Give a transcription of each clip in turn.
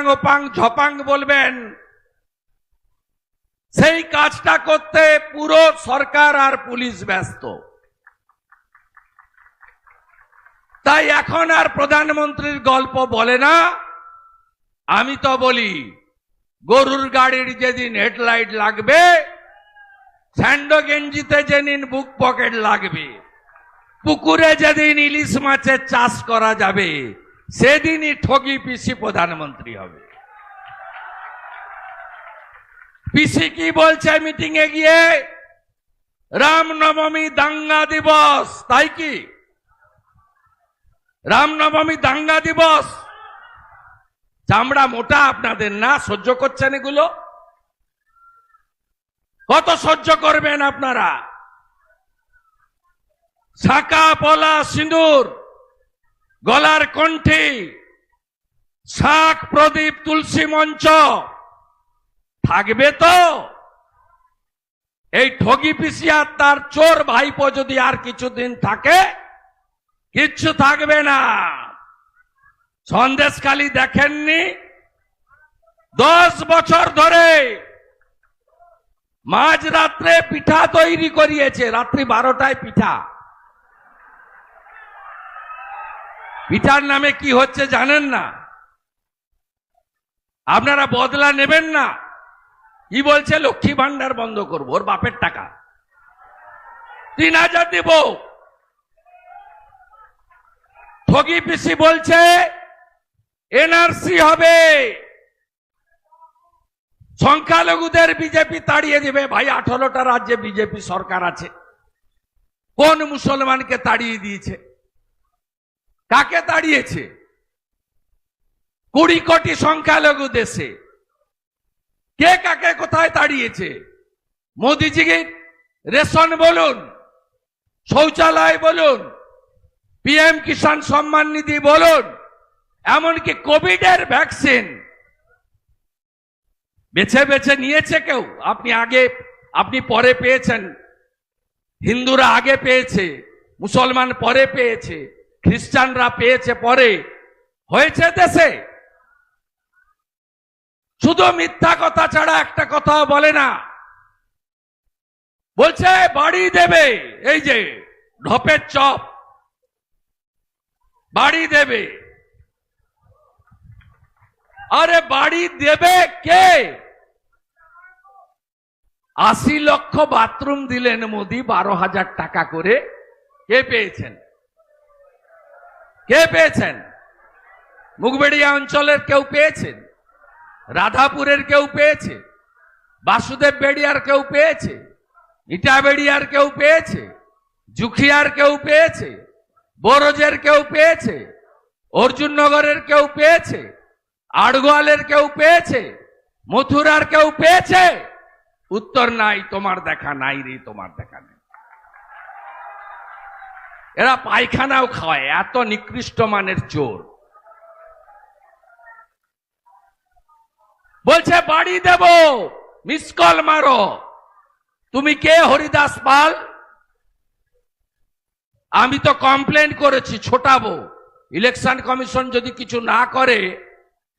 ঢপাং ওপাং ঝপাং বলবেন। সেই কাজটা করতে পুরো সরকার আর পুলিশ ব্যস্ত। তাই এখন আর প্রধানমন্ত্রীর গল্প বলে না। আমি তো বলি, গরুর গাড়ির যেদিন হেডলাইট লাগবে, স্যান্ডো গেঞ্জিতে যেদিন বুক পকেট লাগবে, পুকুরে যেদিন ইলিশ মাছের চাষ করা যাবে সেদিনই ঠগি পিসি প্রধানমন্ত্রী হবে। পিসি কি বলছে মিটিং এ গিয়ে? রামনবমী দাঙ্গা দিবস, তাই কি? রামনবমী দাঙ্গা দিবস। চামড়া মোটা আপনাদের না, সহ্য করছেন এগুলো? কত সহ্য করবেন আপনারা? শাকা পলা, সিঁদুর গলার কণ্ঠে শাক প্রদীপ তুলসী মঞ্চ থাকবে তো? এই ঠগি পিসিয়া তার চোর ভাইপো যদি আর কিছুদিন থাকে, কিচ্ছু থাকবে না। সন্দেশখালি দেখেননি? দশ বছর ধরে মাঝ রাত্রে পিঠা তৈরি করিয়েছে, রাত্রি বারোটায় পিঠা। পিঠার নামে কি হচ্ছে জানেন না? আপনারা বদলা নেবেন না। কি বলছে? লক্ষ্মী ভান্ডার বন্ধ করব, ওর বাপের টাকা। তিন হাজার দেব। ঠগি পিসি বলছে, এনআরসি হবে। সংখ্যালঘুদের বিজেপি তাড়িয়ে দিবে। ভাই, আঠারোটা রাজ্যে বিজেপি সরকার আছে। কোন মুসলমানকে তাড়িয়ে দিয়েছে? কাকে তাড়িয়েছে কুড়ি কোটি সংখ্যালঘু দেশে। কে কাকে কোথায় তাড়িয়েছে মোদিজিকে রেশন বলুন, শৌচালয় বলুন, পিএম কিষাণ সম্মান নিধি বলুন, এমনকি কোভিডের ভ্যাকসিন। বেছে বেছে নিয়েছে কেউ? আপনি আগে, আপনি পরে পেয়েছেন। হিন্দুরা আগে পেয়েছে, মুসলমান পরে পেয়েছে। খ্রিস্টানরা পেয়েছে পরে। হয়েছে দেশে। শুধু মিথ্যা কথা ছাড়া একটা কথাও বলে না। বলছে, বাড়ি দেবে। এই যে, ঢপের চপ। বাড়ি দেবে। আরে, বাড়ি দেবে কে? আশি লক্ষ বাথরুম দিলেন মোদি, বারো হাজার টাকা করে। কে পেয়েছেন? কে পেয়েছেন? মুগবেড়িয়া অঞ্চলের কেউ পেয়েছেন রাধাপুরের কেউ পেয়েছে? বাসুদেব বেড়িয়ার কেউ পেয়েছে? ইটা বেড়িয়ার কেউ পেয়েছে? জুখিয়ার কেউ পেয়েছে? বরজের কেউ পেয়েছে? অর্জুননগরের কেউ পেয়েছে? আড়গোয়ালের কেউ পেয়েছে? মথুরার কেউ পেয়েছে? উত্তর নাই, তোমার দেখা নাই রে, তোমার দেখা নেই। এরা পায়খানাও খাওয়ায় এত নিকৃষ্ট মানের চোর। বলছে, বাড়ি দেব, মিস কল মারো। তুমি কে, হরিদাস পাল? আমি তো কমপ্লেন করেছি, ছোটাবো। ইলেকশন কমিশন যদি কিছু না করে,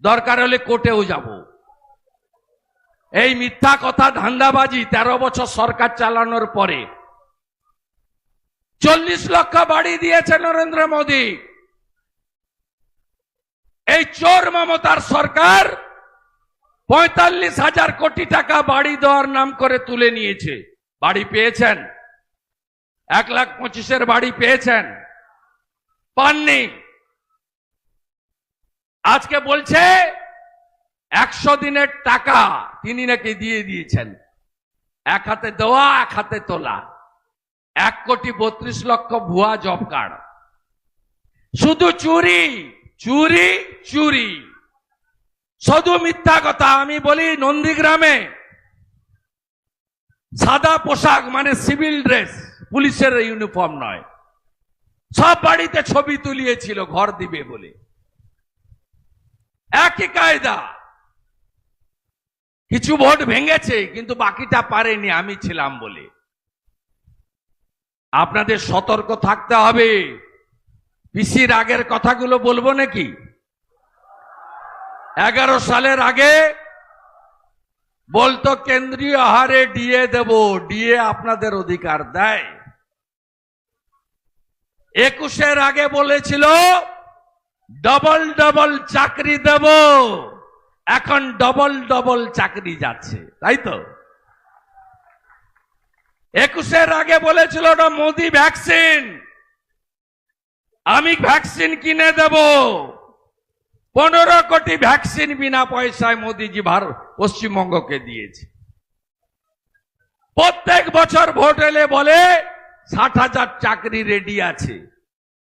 দরকার হলে কোর্টেও যাব। এই মিথ্যা কথা, ধান্দাবাজি তেরো বছর সরকার চালানোর পরে চল্লিশ লক্ষ বাড়ি দিয়েছে নরেন্দ্র মোদী। এই চোর মমতার সরকার পঁয়তাল্লিশ হাজার কোটি টাকা বাড়ি দেওয়ার নাম করে তুলে নিয়েছে। বাড়ি পেয়েছেন। এক লাখ পঁচিশের বাড়ি পেয়েছেন। পাননি। আজকে বলছে, একশো দিনের টাকা তিনি নাকি দিয়ে দিয়েছেন। এক হাতে দেওয়া, এক হাতে তোলা। এক কোটি বত্রিশ লক্ষ ভুয়া জব কার্ড শুধু চুরি চুরি চুরি। শুধু মিথ্যা কথা, আমি বলি নন্দীগ্রামে সাদা পোশাক মানে সিভিল ড্রেস পুলিশের ইউনিফর্ম নয়। সব বাড়িতে ছবি তুলিয়েছিল, ঘর দিবে বলে। একই কায়দা। কিছু ভোট ভেঙেছে, কিন্তু বাকিটা পারেনি, আমি ছিলাম বলে। আপনাদের সতর্ক থাকতে হবে। পিসির আগের কথাগুলো বলব নাকি? এগারো সালের আগে বলতো, কেন্দ্রীয় আহারে ডিএ দেব, ডিএ আপনাদের অধিকার দেয়। একুশের আগে বলেছিল, ডবল ডবল চাকরি দেব। এখন ডবল ডবল চাকরি যাচ্ছে, তাই তো? একুশের আগে বলেছিল ওটা মোদি ভ্যাকসিন। আমি ভ্যাকসিন কিনে দেব। পনেরো কোটি ভ্যাকসিন বিনা পয়সায় মোদিজি ভারত পশ্চিমবঙ্গকে দিয়েছে। প্রত্যেক বছর ভোট এলে বলে, ষাট হাজার চাকরি রেডি আছে।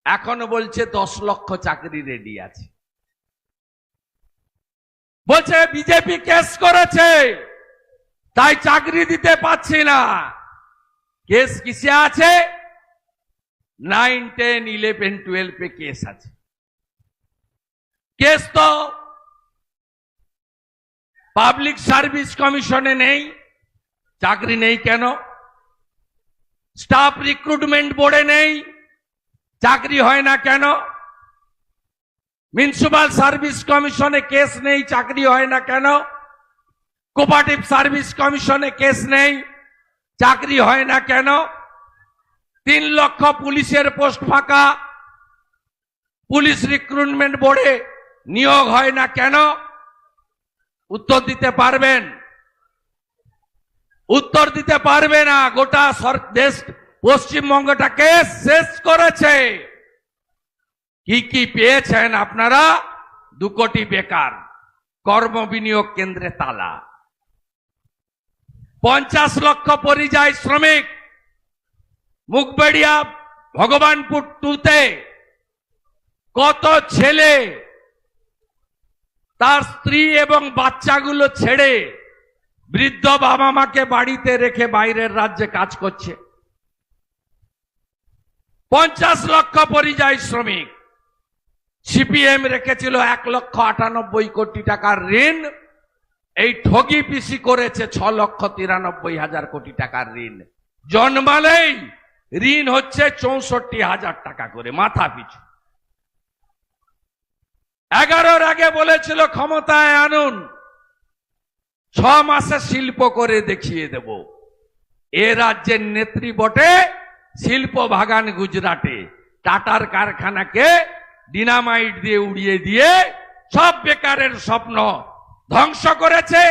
এখন বলছে দশ লক্ষ চাকরি রেডি আছে। বলছে, বিজেপি কেস করেছে, তাই চাকরি দিতে পাচ্ছি না। কেস কিসে আছে? নাইন টেন ইলেভেন টুয়েলভে কেস আছে। কেস তো পাবলিক সার্ভিস কমিশনে নেই, চাকরি নেই কেন? স্টাফ রিক্রুটমেন্ট বোর্ডে নেই, চাকরি হয় না কেন? মিউনিসিপাল সার্ভিস কমিশনে কেস নেই, চাকরি হয় না কেন? কোপারেটিভ সার্ভিস কমিশনে কেস নেই চাকরি হয় না কেন? তিন লক্ষ পুলিশের পোস্ট ফাঁকা। পুলিশ রিক্রুটমেন্ট বোর্ডে নিয়োগ হয় না কেন? উত্তর দিতে পারবেন। উত্তর দিতে পারবে না। গোটা দেশ পশ্চিমবঙ্গটাকে শেষ করেছে? কি কি পেয়েছেন আপনারা? দু কোটি বেকার। কর্ম বিনিয়োগ কেন্দ্রে তালা। পঞ্চাশ লক্ষ পরিযায়ী শ্রমিক মুখবেড়িয়া ভগবানপুর টুতে কত ছেলে তার স্ত্রী এবং বাচ্চাগুলো ছেড়ে বৃদ্ধ বাবা মাকে বাড়িতে রেখে বাইরের রাজ্যে কাজ করছে। পঞ্চাশ লক্ষ পরিযায়ী শ্রমিক, সিপিএম রেখেছিল এক লক্ষ আটানব্বই কোটি টাকার ঋণ। এই ঠগি পিসি করেছে ছ লক্ষ তিরানব্বই হাজার কোটি টাকার ঋণ। জন্মালেই ঋণ হচ্ছে চৌষট্টি হাজার টাকা করে, মাথা পিছু। এগারোর আগে বলেছিল, ক্ষমতায় আনুন, ছ মাসে শিল্প করে দেখিয়ে দেব। এ রাজ্যের নেত্রী বটে শিল্প বাগান গুজরাটে। টাটার কারখানাকে ডিনামাইট দিয়ে উড়িয়ে দিয়ে সব বেকারের স্বপ্ন ধ্বংস করেছে।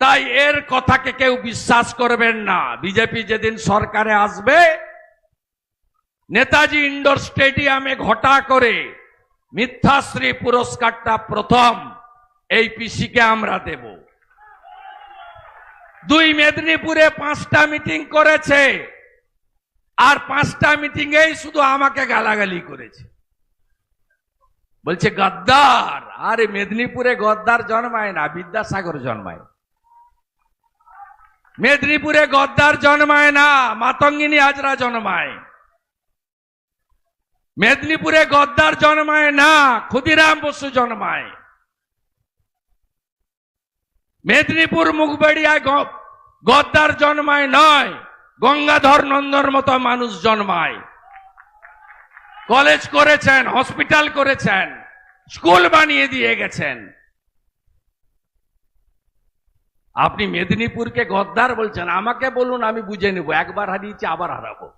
তাই এর কথাকে কেউ বিশ্বাস করবেন না। বিজেপি যেদিন সরকারে আসবে, নেতাজি ইন্ডোর স্টেডিয়ামে ঘটা করে মিথ্যাশ্রী পুরস্কারটা প্রথম এই পিসিকে আমরা দেব। দুই মেদিনীপুরে পাঁচটা মিটিং করেছে, আর পাঁচটা মিটিং এই শুধু আমাকে গালাগালি করেছে। বলছে, গদ্দার! আরে মেদিনীপুরে গদ্দার জন্মায় না, বিদ্যাসাগর জন্মায়। মেদিনীপুরে গদ্দার জন্মায় না, মাতঙ্গিনী হাজরা জন্মায়। মেদিনীপুরে গদ্দার জন্মায় না, ক্ষুদিরাম বসু জন্মায়। মেদিনীপুর মুখবেড়িয়ায় গদ্দার জন্মায় নয়, গঙ্গাধর নন্দর মতো মানুষ জন্মায়। কলেজ করেছেন, হসপিটাল করেছেন। স্কুল বানিয়ে দিয়ে গেছেন। আপনি মেদিনীপুরকে গদ্দার বলছেন, আমাকে বলুন, আমি বুঝে নেব। একবার হারিয়েছি, আবার হারাবো।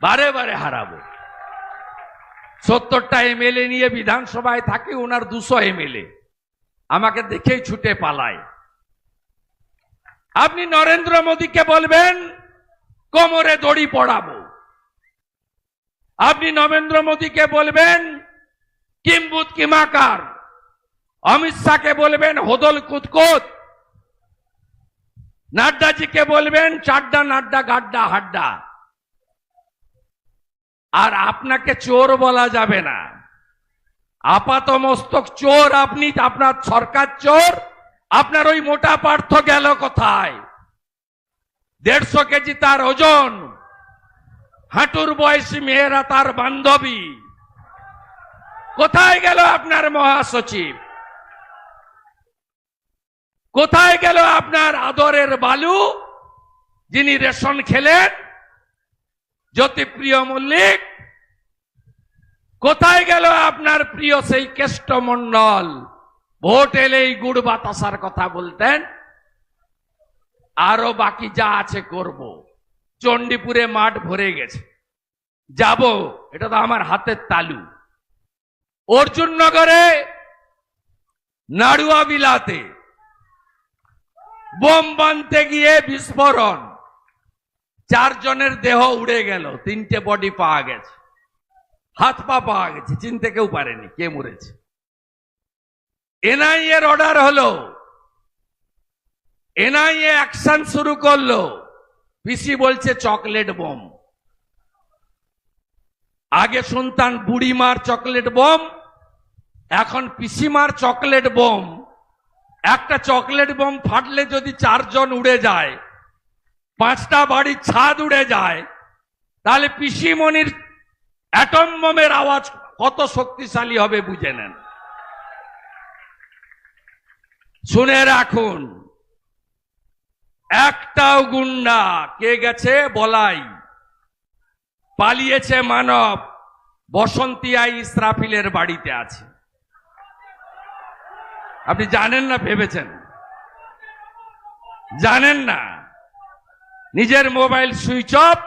বারে বারে হারাবো। সত্তরটা এমএলএ নিয়ে বিধানসভায় থাকে ওনার দুশো এমএলএ আমাকে দেখেই ছুটে পালায়। আপনি নরেন্দ্র মোদীকে বলবেন, কোমরে দড়ি পড়াবো। আপনি নরেন্দ্র মোদীকে বলবেন কিম্বুত কিমাকার অমিত শাহকে বলবেন, হোদল কুতকুত নাড্ডাজিকে বলবেন, চাড্ডা, নাড্ডা, গাড্ডা, হাড্ডা। আর আপনাকে চোর বলা যাবে না। আপাত মস্তক চোর, আপনি, আপনার সরকার চোর, আপনার ওই মোটা পার্থ গেল কোথায়? দেড়শো কেজি তার ওজন। হাঁটুর বয়সী মেয়েরা তার বান্ধবী। কোথায় গেল আপনার মহাসচিব? কোথায় গেল আপনার আদরের বালু? যিনি রেশন খেলেন, জ্যোতিপ্রিয় মল্লিক। কোথায় গেল আপনার প্রিয় সেই কেষ্টমণ্ডল ভোট এলেই গুড় বাতাসার কথা বলতেন। আরও বাকি যা আছে করব। চণ্ডীপুরে মাঠ ভরে গেছে। যাব, এটা তো আমার হাতের তালু। অর্জুননগরে নাড়ুয়া বিলাতে বোম বানতে গিয়ে বিস্ফোরণ। চারজনের দেহ উড়ে গেল, তিনটে বডি পাওয়া গেছে। হাত পা পাওয়া গেছে, চিনতে কেউ পারেনি কে মরেছে। এনআইএ এর অর্ডার হলো, এনআইএ অ্যাকশন শুরু করল পিসি বলছে চকলেট বোম আগে শুনতাম বুড়িমার চকলেট বোম এখন পিসিমার চকলেট বোম। একটা চকলেট বোম ফাটলে যদি চারজন উড়ে যায়, পাঁচটা বাড়ির ছাদ উড়ে যায়, তাহলে পিসিমণির অ্যাটম বোমের আওয়াজ কত শক্তিশালী হবে বুঝে নেন। শুনে রাখুন, একটাও গুন্ডা, কে গেছে বলাই। পালিয়েছে মানব বসন্তিয়া ইসরাফিলের বাড়িতে আছে। আপনি জানেন না, ভেবেছেন? জানেন না? নিজের মোবাইল সুইচ অফ,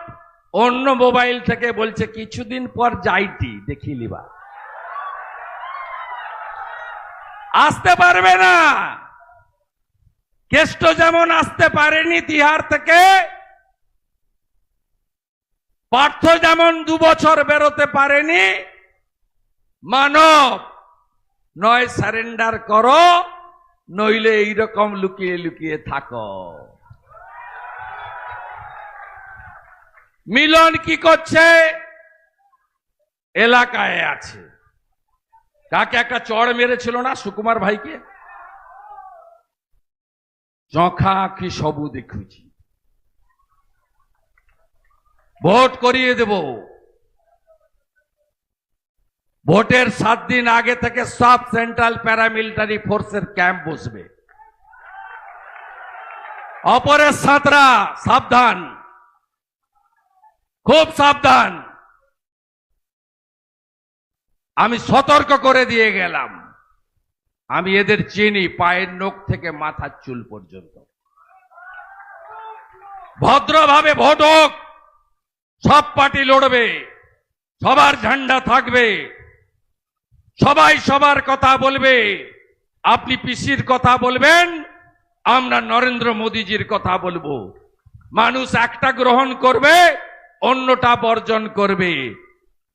অন্য মোবাইল থেকে বলছে, কিছুদিন পর যাইটি দেখিলিবা আসতে পারবে না। কেষ্ট যেমন আসতে পারেনি তিহার থেকে, পার্থ যেমন দু বছর বেরোতে পারেনি, মানব নয় সারেন্ডার করো, নইলে এইরকম লুকিয়ে লুকিয়ে থাকো। মিলন কি করছে? এলাকায় আছে। কাকে একটা চড় মেরেছিল না, সুকুমার ভাইকে? চখা আঁখি সবু দেখুছি। ভোট করিয়ে দেব। ভোটের সাত দিন আগে থেকে সব সেন্ট্রাল প্যারামিলিটারি ফোর্সের ক্যাম্প বসবে। অপরের সাঁতরা সাবধান। খুব সাবধান। আমি সতর্ক করে দিয়ে গেলাম। আমি এদের চিনি, পায়ের নখ থেকে মাথার চুল পর্যন্ত। ভদ্রভাবে ভোট হোক। সব পার্টি লড়বে। সবার ঝান্ডা থাকবে। সবাই সবার কথা বলবে। আপনি পিসির কথা বলবেন, আমরা নরেন্দ্র মোদীজির কথা বলব। মানুষ একটা গ্রহণ করবে, অন্যটা বর্জন করবে।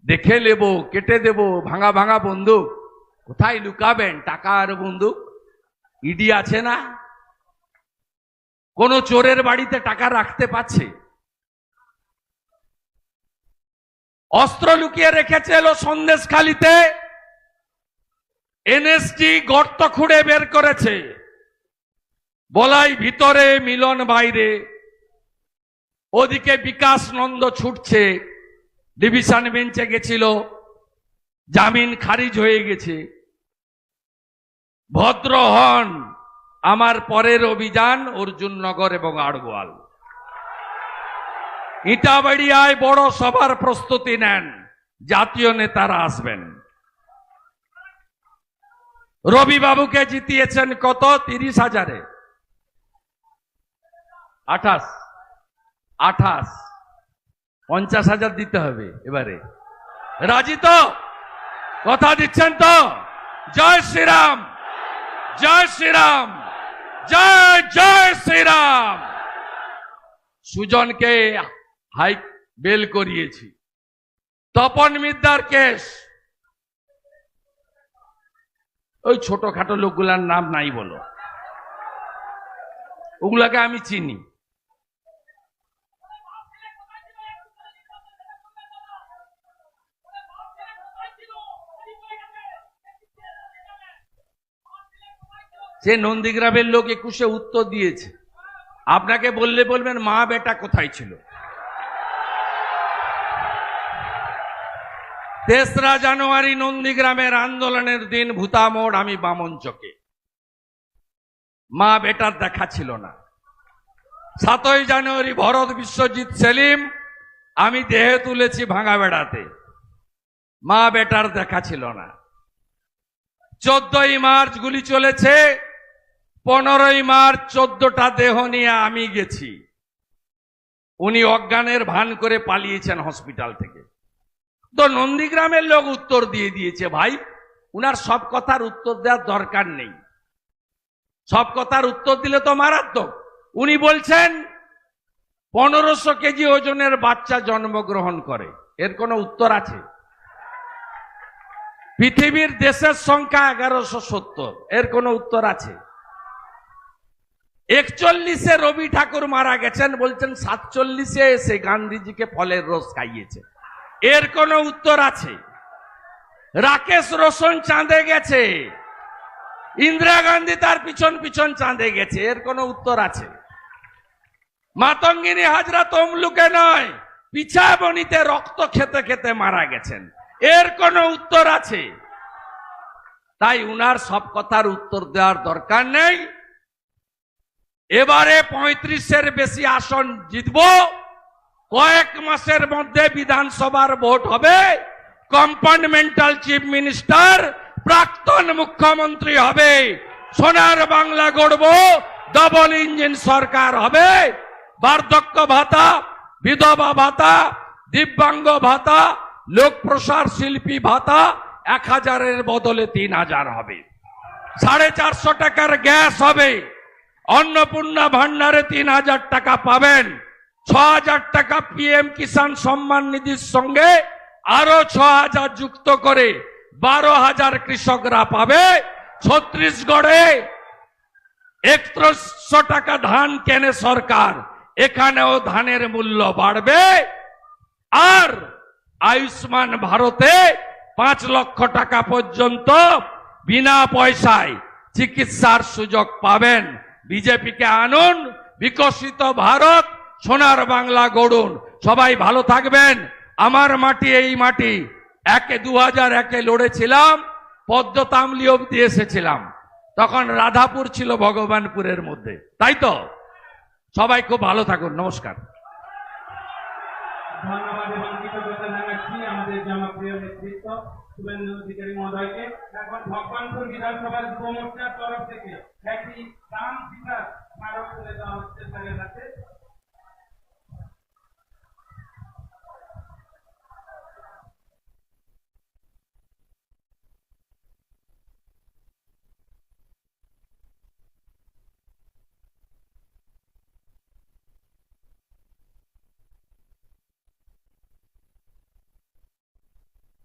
দেখে নেব, কেটে দেব, ভাঙা ভাঙা বন্দুক। কোথায় লুকাবেন টাকা আর বন্দুক? ইডি আছে না? কোন চোরের বাড়িতে টাকা রাখতে পারছে? অস্ত্র লুকিয়ে রেখেছে এলো সন্দেশখালিতে। এনএসজি গর্ত খুঁড়ে বের করেছে। বলাই ভিতরে মিলন বাইরে। ওদিকে বিকাশ নন্দ ছুটছে। ডিভিশন বেঞ্চে গেছিল। জামিন খারিজ হয়ে গেছে। ভদ্র হন আমার পরের অভিযান অর্জুননগর এবং আড়গোয়াল। ইটাবাড়িয়ায় বড় সভার প্রস্তুতি নেন। জাতীয় নেতারা আসবেন। রবি বাবুকে জিতিয়েছেন কত? তিরিশ হাজারে। আঠাশ। আঠাশ। পঞ্চাশ হাজার দিতে হবে এবারে। রাজি তো? কথা দিচ্ছেন তো? জয় শ্রীরাম। জয় শ্রীরাম। জয় জয় শ্রীরাম। সুজনকে হাই বেল করিয়েছি। তপন মিদ্দার কেস ওই ছোটখাটো লোকগুলার নাম নাই বলো। ওগুলাকে আমি চিনি। সে নন্দীগ্রামের লোক একুশে উত্তর দিয়েছে। আপনাকে বললে বলবেন মা বেটা কোথায় ছিল? তেসরা জানুয়ারি নন্দীগ্রামের আন্দোলনের দিন ভূতামোড় আমি বামন চকে মা বেটার দেখা ছিল না। সাতই জানুয়ারি ভরত বিশ্বজিৎ সেলিম, আমি দেহে তুলেছি ভাঙা বেড়াতে। মা বেটার দেখা ছিল না। চোদ্দই মার্চ গুলি চলেছে, পনেরোই মার্চ চোদ্দটা দেহ নিয়ে আমি গেছি। উনি অজ্ঞানের ভান করে পালিয়েছেন হসপিটাল থেকে। তো নন্দীগ্রামের লোক উত্তর দিয়ে দিয়েছে, ভাই, উনার সব কথার উত্তর দেওয়ার দরকার নেই। সব কথার উত্তর দিলে তো মারাত্মক। উনি বলছেন, পনেরোশো কেজি ওজনের বাচ্চা জন্মগ্রহণ করে। এর কোনো উত্তর আছে? পৃথিবীর দেশের সংখ্যা এগারোশো সত্তর। এর কোনো উত্তর আছে? একচল্লিশে রবি ঠাকুর মারা গেছেন, বলছেন, সাতচল্লিশে এসে গান্ধীজিকে ফলের রস খাইয়েছে। এর কোন উত্তর আছে? রাকেশ রোশন চাঁদে গেছে। ইন্দিরা গান্ধী তার পিছন পিছন চাঁদে গেছে, এর কোনো উত্তর আছে? মাতঙ্গিনী হাজরা তমলুকে নয় পিছা বনিতে রক্ত খেতে খেতে মারা গেছেন। এর কোনো উত্তর আছে? তাই উনার সব কথার উত্তর দেওয়ার দরকার নেই। এবারে পঁয়ত্রিশের বেশি আসন জিতব। কয়েক মাসের মধ্যে বিধানসভার ভোট হবে। কম্পার্টমেন্টাল চিফ মিনিস্টার, প্রাক্তন মুখ্যমন্ত্রী হবে। সোনার বাংলা গড়ব ডবল ইঞ্জিন সরকার হবে। বার্ধক্য ভাতা, বিধবা ভাতা, দিব্যাঙ্গ ভাতা লোক প্রসার শিল্পী ভাতা এক হাজারের বদলে তিন হাজার হবে। সাড়ে চারশো টাকার গ্যাস হবে। অন্নপূর্ণা ভান্ডারে তিন হাজার টাকা পাবেন। ছ হাজার টাকা পিএম কিষাণ সম্মান নিধির সঙ্গে আরও ছ হাজার যুক্ত করে বারো হাজার কৃষকরা পাবে। ছত্রিশগড়ে একত্রিশশো টাকা ধান কেনে সরকার, এখানেও ধানের মূল্য বাড়বে। আর আয়ুষ্মান ভারতে পাঁচ লক্ষ টাকা পর্যন্ত বিনা পয়সায় চিকিৎসার সুযোগ পাবেন। বিজেপিকে আনুন, বিকশিত ভারত সোনার বাংলা গড়ুন। সবাই ভালো থাকবেন। আমার মাটি, এই মাটি। একে দু হাজার একে লড়েছিলাম, পদ্মতামলি অব্দি এসেছিলাম। তখন রাধাপুর ছিল ভগবানপুরের মধ্যে। তাই তো? সবাই খুব ভালো থাকুন। নমস্কার। ধন্যবাদ ভগবানপুর বিধানসভার তরফ থেকে একটি স্মারক তুলে দেওয়া হচ্ছে